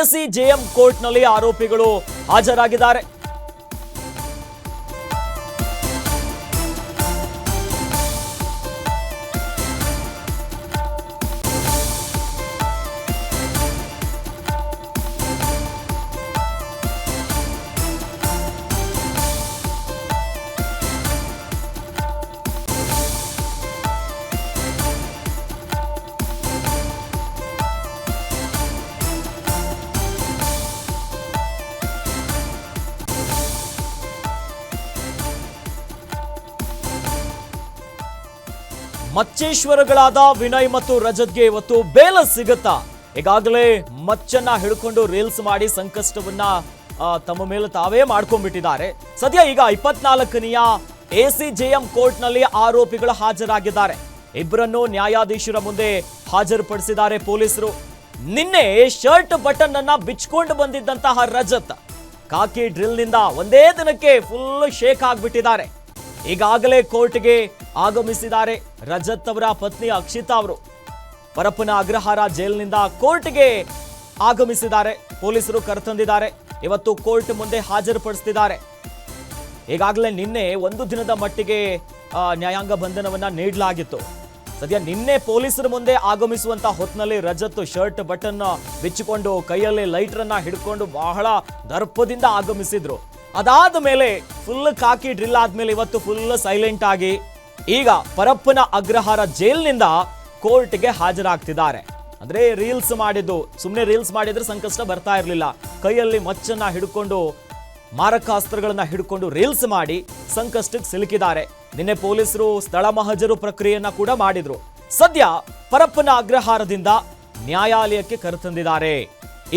ACJM ಕೋರ್ಟ್ನಲ್ಲಿ ಆರೋಪಿಗಳು ಹಾಜರಾಗಿದ್ದಾರೆ. ಮಚ್ಚೇಶ್ವರಗಳಾದ ವಿನಯ್ ಮತ್ತು ರಜತ್ಗೆ ಇವತ್ತು ಬೇಲ ಸಿಗುತ್ತಾ? ಈಗಾಗಲೇ ಮಚ್ಚನ್ನ ಹಿಡ್ಕೊಂಡು ರೀಲ್ಸ್ ಮಾಡಿ ಸಂಕಷ್ಟವನ್ನ ತಮ್ಮ ಮೇಲೆ ತಾವೇ ಮಾಡ್ಕೊಂಡ್ಬಿಟ್ಟಿದ್ದಾರೆ. ಸದ್ಯ ಈಗ ಇಪ್ಪತ್ನಾಲ್ಕನೆಯ ಎಂ ಕೋರ್ಟ್ನಲ್ಲಿ ಆರೋಪಿಗಳು ಹಾಜರಾಗಿದ್ದಾರೆ. ಇಬ್ಬರನ್ನು ನ್ಯಾಯಾಧೀಶರ ಮುಂದೆ ಹಾಜರುಪಡಿಸಿದ್ದಾರೆ ಪೊಲೀಸರು. ನಿನ್ನೆ ಶರ್ಟ್ ಬಟನ್ ಅನ್ನ ಬಿಚ್ಕೊಂಡು ಬಂದಿದ್ದಂತಹ ರಜತ್, ಕಾಕಿ ಡ್ರಿಲ್ನಿಂದ ಒಂದೇ ದಿನಕ್ಕೆ ಫುಲ್ ಶೇಕ್ ಆಗ್ಬಿಟ್ಟಿದ್ದಾರೆ. ಈಗಾಗಲೇ ಕೋರ್ಟ್ಗೆ ಆಗಮಿಸಿದ್ದಾರೆ. ರಜತ್ ಅವರ ಪತ್ನಿ ಅಕ್ಷಿತಾ ಅವರು ಪರಪ್ಪನ ಅಗ್ರಹಾರ ಜೈಲಿನಿಂದ ಕೋರ್ಟ್ಗೆ ಆಗಮಿಸಿದ್ದಾರೆ. ಪೊಲೀಸರು ಕರೆತಂದಿದ್ದಾರೆ. ಇವತ್ತು ಕೋರ್ಟ್ ಮುಂದೆ ಹಾಜರುಪಡಿಸ್ತಿದ್ದಾರೆ. ಈಗಾಗಲೇ ನಿನ್ನೆ ಒಂದು ದಿನದ ಮಟ್ಟಿಗೆ ನ್ಯಾಯಾಂಗ ಬಂಧನವನ್ನ ನೀಡಲಾಗಿತ್ತು. ಸದ್ಯ ನಿನ್ನೆ ಪೊಲೀಸರ ಮುಂದೆ ಆಗಮಿಸುವಂತ ಹೊತ್ತಿನಲ್ಲಿ ರಜತ್ ಶರ್ಟ್, ಬಟನ್ ಬಿಚ್ಚಿಕೊಂಡು ಕೈಯಲ್ಲಿ ಲೈಟರ್ ಅನ್ನ ಹಿಡ್ಕೊಂಡು ಬಹಳ ದರ್ಪದಿಂದ ಆಗಮಿಸಿದ್ರು. ಅದಾದ ಮೇಲೆ ಫುಲ್ ಕಾಕಿ ಡ್ರಿಲ್ ಆದ್ಮೇಲೆ ಇವತ್ತು ಫುಲ್ ಸೈಲೆಂಟ್ ಆಗಿ ಈಗ ಪರಪ್ಪನ ಅಗ್ರಹಾರ ಜೈಲಿನಿಂದ ಕೋರ್ಟ್ಗೆ ಹಾಜರಾಗ್ತಿದ್ದಾರೆ. ಅಂದ್ರೆ ರೀಲ್ಸ್ ಮಾಡಿದ್ದು ಸುಮ್ಮನೆ ರೀಲ್ಸ್ ಮಾಡಿದ್ರೆ ಸಂಕಷ್ಟ ಬರ್ತಾ ಇರಲಿಲ್ಲ. ಕೈಯಲ್ಲಿ ಮಚ್ಚನ್ನ ಹಿಡ್ಕೊಂಡು, ಮಾರಕಾಸ್ತ್ರಗಳನ್ನ ಹಿಡ್ಕೊಂಡು ರೀಲ್ಸ್ ಮಾಡಿ ಸಂಕಷ್ಟಕ್ಕೆ ಸಿಲುಕಿದ್ದಾರೆ. ನಿನ್ನೆ ಪೊಲೀಸರು ಸ್ಥಳ ಮಹಜರು ಪ್ರಕ್ರಿಯೆಯನ್ನ ಕೂಡ ಮಾಡಿದ್ರು. ಸದ್ಯ ಪರಪ್ಪನ ಅಗ್ರಹಾರದಿಂದ ನ್ಯಾಯಾಲಯಕ್ಕೆ ಕರೆತಂದಿದ್ದಾರೆ.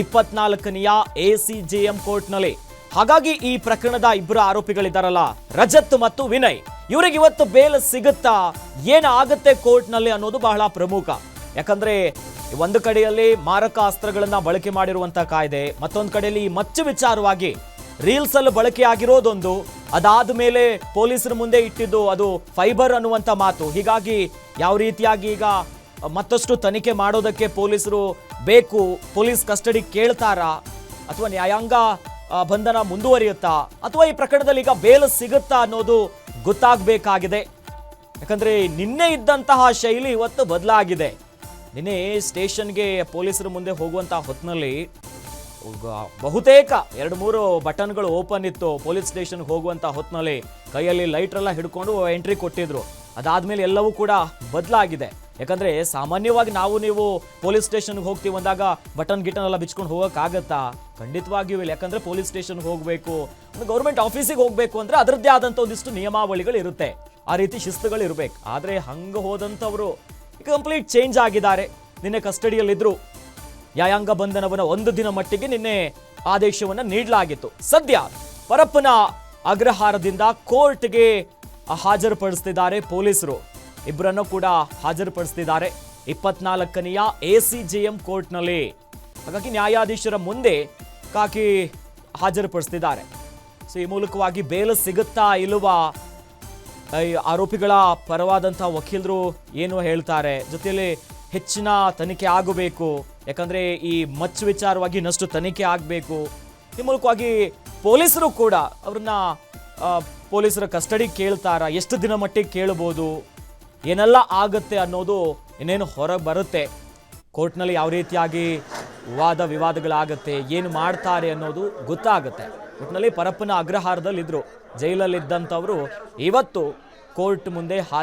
ಇಪ್ಪತ್ನಾಲ್ಕನೆಯ ಎಸಿಜೆಎಂ ಕೋರ್ಟ್ನಲ್ಲಿ. ಹಾಗಾಗಿ ಈ ಪ್ರಕರಣದ ಇಬ್ಬರು ಆರೋಪಿಗಳಿದ್ದಾರಲ್ಲ, ರಜತ್ ಮತ್ತು ವಿನಯ್. ಇವರಿಗೆ ಇವತ್ತು ಬೇಲ್ ಸಿಗುತ್ತಾ? ಏನಾಗುತ್ತೆ ಕೋರ್ಟ್ನಲ್ಲಿ ಅನ್ನೋದು ಬಹಳ ಪ್ರಮುಖ. ಯಾಕಂದ್ರೆ ಒಂದು ಕಡೆಯಲ್ಲಿ ಮಾರಕ ಅಸ್ತ್ರಗಳನ್ನು ಬಳಕೆ ಮಾಡಿರುವಂಥ ಕಾಯ್ದೆ, ಮತ್ತೊಂದು ಕಡೆಯಲ್ಲಿ ಈ ಮಚ್ಚು ವಿಚಾರವಾಗಿ ರೀಲ್ಸ್ ಬಳಕೆಯಾಗಿರೋದೊಂದು ಅದಾದ ಮೇಲೆ ಪೊಲೀಸರ ಮುಂದೆ ಇಟ್ಟಿದ್ದು ಅದು ಫೈಬರ್ ಅನ್ನುವಂಥ ಮಾತು. ಹೀಗಾಗಿ ಯಾವ ರೀತಿಯಾಗಿ ಈಗ ಮತ್ತಷ್ಟು ತನಿಖೆ ಮಾಡೋದಕ್ಕೆ ಪೊಲೀಸರು ಬೇಕು, ಪೊಲೀಸ್ ಕಸ್ಟಡಿ ಕೇಳ್ತಾರಾ? ಅಥವಾ ನ್ಯಾಯಾಂಗ ಬಂಧನ ಮುಂದುವರಿಯುತ್ತಾ? ಅಥವಾ ಈ ಪ್ರಕರಣದಲ್ಲಿ ಈಗ ಬೇಲ್ ಸಿಗುತ್ತಾ ಅನ್ನೋದು ಗೊತ್ತಾಗಬೇಕಾಗಿದೆ. ಯಾಕಂದರೆ ನಿನ್ನೆ ಇದ್ದಂತಹ ಶೈಲಿ ಇವತ್ತು ಬದಲಾಗಿದೆ. ನಿನ್ನೆ ಸ್ಟೇಷನ್ಗೆ ಪೊಲೀಸರ ಮುಂದೆ ಹೋಗುವಂಥ ಹೊತ್ತಿನಲ್ಲಿ ಬಹುತೇಕ ಎರಡು ಮೂರು ಬಟನ್ಗಳು ಓಪನ್ ಇತ್ತು. ಪೊಲೀಸ್ ಸ್ಟೇಷನ್ಗೆ ಹೋಗುವಂಥ ಹೊತ್ತಿನಲ್ಲಿ ಕೈಯಲ್ಲಿ ಲೈಟ್ರೆಲ್ಲ ಹಿಡ್ಕೊಂಡು ಎಂಟ್ರಿ ಕೊಟ್ಟಿದ್ರು. ಅದಾದ್ಮೇಲೆ ಎಲ್ಲವೂ ಕೂಡ ಬದಲಾಗಿದೆ. ಯಾಕಂದ್ರೆ ಸಾಮಾನ್ಯವಾಗಿ ನಾವು ನೀವು ಪೊಲೀಸ್ ಸ್ಟೇಷನ್ಗೆ ಹೋಗ್ತೀವಿ ಅಂದಾಗ ಬಟನ್ ಗಿಟನ್ ಎಲ್ಲ ಬಿಚ್ಕೊಂಡು ಹೋಗೋಕ್ಕಾಗತ್ತಾ? ಖಂಡಿತವಾಗಿಯೂ ಇಲ್ಲ. ಯಾಕಂದ್ರೆ ಪೊಲೀಸ್ ಸ್ಟೇಷನ್ಗೆ ಹೋಗಬೇಕು ಒಂದು ಗೌರ್ಮೆಂಟ್ ಆಫೀಸಿಗೆ ಹೋಗಬೇಕು ಅಂದ್ರೆ ಅದರದ್ದೇ ಆದಂಥ ಒಂದಿಷ್ಟು ನಿಯಮಾವಳಿಗಳು ಇರುತ್ತೆ. ಆ ರೀತಿ ಶಿಸ್ತುಗಳು ಇರಬೇಕು. ಆದರೆ ಹಂಗೆ ಹೋದಂಥವರು ಕಂಪ್ಲೀಟ್ ಚೇಂಜ್ ಆಗಿದ್ದಾರೆ. ನಿನ್ನೆ ಕಸ್ಟಡಿಯಲ್ಲಿದ್ರು. ನ್ಯಾಯಾಂಗ ಬಂಧನವನ್ನ ಒಂದು ದಿನ ಮಟ್ಟಿಗೆ ನಿನ್ನೆ ಆದೇಶವನ್ನ ನೀಡಲಾಗಿತ್ತು. ಸದ್ಯ ಪರಪ್ಪನ ಅಗ್ರಹಾರದಿಂದ ಕೋರ್ಟ್ಗೆ ಹಾಜರುಪಡಿಸ್ತಿದ್ದಾರೆ ಪೊಲೀಸರು. ಇಬ್ಬರನ್ನು ಕೂಡ ಹಾಜರುಪಡಿಸ್ತಿದ್ದಾರೆ. ಇಪ್ಪತ್ನಾಲ್ಕನೆಯ ಎ ಸಿ ಜೆ ಎಂ ಕೋರ್ಟ್ನಲ್ಲಿ. ಹಾಗಾಗಿ ನ್ಯಾಯಾಧೀಶರ ಮುಂದೆ ಕಾಕಿ ಹಾಜರುಪಡಿಸ್ತಿದ್ದಾರೆ. ಸೊ, ಈ ಮೂಲಕವಾಗಿ ಬೇಲ್ ಸಿಗುತ್ತಾ ಇಲ್ವಾ ಈ ಆರೋಪಿಗಳ ಪರವಾದಂಥ ವಕೀಲರು ಏನು ಹೇಳ್ತಾರೆ? ಜೊತೆಯಲ್ಲಿ ಹೆಚ್ಚಿನ ತನಿಖೆ ಆಗಬೇಕು. ಯಾಕಂದರೆ ಈ ಮಚ್ಚು ವಿಚಾರವಾಗಿ ಇನ್ನಷ್ಟು ತನಿಖೆ ಆಗಬೇಕು. ಈ ಮೂಲಕವಾಗಿ ಪೊಲೀಸರು ಕೂಡ ಅವ್ರನ್ನ ಪೊಲೀಸರ ಕಸ್ಟಡಿ ಕೇಳ್ತಾರ? ಎಷ್ಟು ದಿನ ಮಟ್ಟಿಗೆ ಕೇಳ್ಬೋದು? ಏನೆಲ್ಲ ಆಗುತ್ತೆ ಅನ್ನೋದು ಇನ್ನೇನು ಹೊರಗೆ ಬರುತ್ತೆ. ಕೋರ್ಟ್ನಲ್ಲಿ ಯಾವ ರೀತಿಯಾಗಿ ವಾದ ವಿವಾದಗಳಾಗುತ್ತೆ, ಏನು ಮಾಡ್ತಾರೆ ಅನ್ನೋದು ಗೊತ್ತಾಗುತ್ತೆ. ಒಟ್ಟಿನಲ್ಲಿ ಪರಪ್ಪನ ಅಗ್ರಹಾರದಲ್ಲಿದ್ದರು ಜೈಲಲ್ಲಿದ್ದಂಥವರು ಇವತ್ತು ಕೋರ್ಟ್ ಮುಂದೆ